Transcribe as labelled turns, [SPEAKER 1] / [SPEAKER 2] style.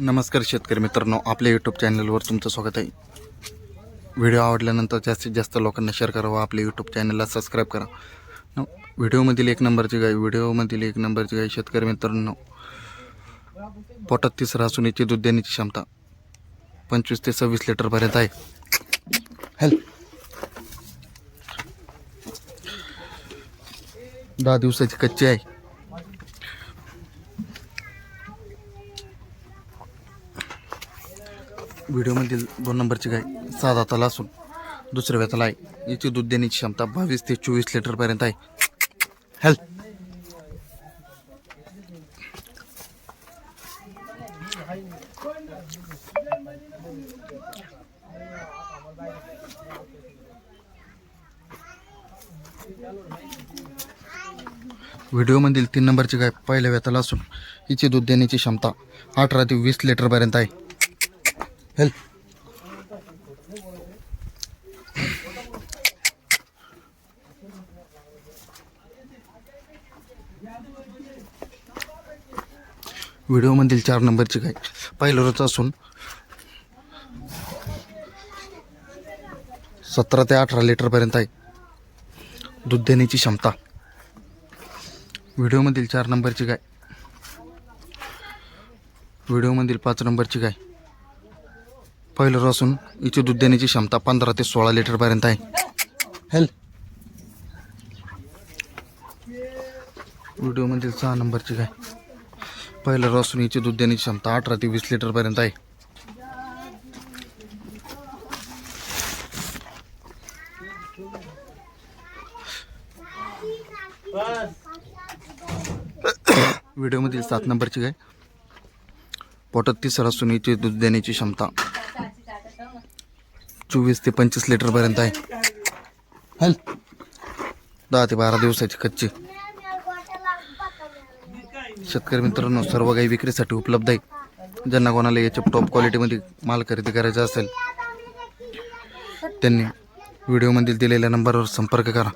[SPEAKER 1] नमस्कार शेतकरी मित्रांनो आपल्या यूट्यूब चॅनलवर तुमचं स्वागत आहे. व्हिडिओ आवडल्यानंतर जास्तीत जास्त लोकांना शेअर करा व आपल्या यूट्यूब चॅनलला सबस्क्राईब करा. न- व्हिडिओमधील एक नंबरची गाय व्हिडिओमधील एक नंबरची गाय शेतकरी मित्रांनो. पोटात तिसरा असून याची दूध देण्याची क्षमता पंचवीस ते सव्वीस लिटरपर्यंत आहे. हॅल. दहा दिवसाची कच्ची आहे. व्हिडिओमधील दोन नंबरची गाय सहा दाताला असून दुसऱ्या व्यताला आहे. याची दूध देण्याची क्षमता बावीस ते चोवीस लिटरपर्यंत आहे. हॅल व्हिडिओमधील तीन नंबरची गाय पहिल्या वेताला असून हिची दूध देण्याची क्षमता अठरा ते वीस लिटरपर्यंत आहे. हेल्थ व्हिडिओमधील चार नंबरची काय? पहिलं असून. सतरा ते अठरा लिटरपर्यंत आहे. दूध देण्याची क्षमता. व्हिडिओमधील चार नंबरची गाय व्हिडिओमधील पाच नंबरची गाय पहिलं असून इथे दूध देण्याची क्षमता पंधरा ते सोळा लिटरपर्यंत आहे. हेल. व्हिडिओमधील सहा नंबरची काय? पहिलं असून हिची दूध देण्याची क्षमता अठरा ते वीस लिटरपर्यंत आहे. व्हिडिओमधील सात नंबरची काय? पोटात तिसरा असून हिची दूध देण्याची क्षमता चोवीस ते पंचवीस लिटरपर्यंत आहे. हॅल. दहा ते बारा दिवसाची कच्ची. शेतकरी मित्रांनो सर्व काही विक्रीसाठी उपलब्ध आहे. ज्यांना कोणाला याच्या टॉप क्वालिटीमध्ये माल खरेदी करायचा असेल त्यांनी व्हिडिओमधील दिलेल्या नंबरवर संपर्क करा.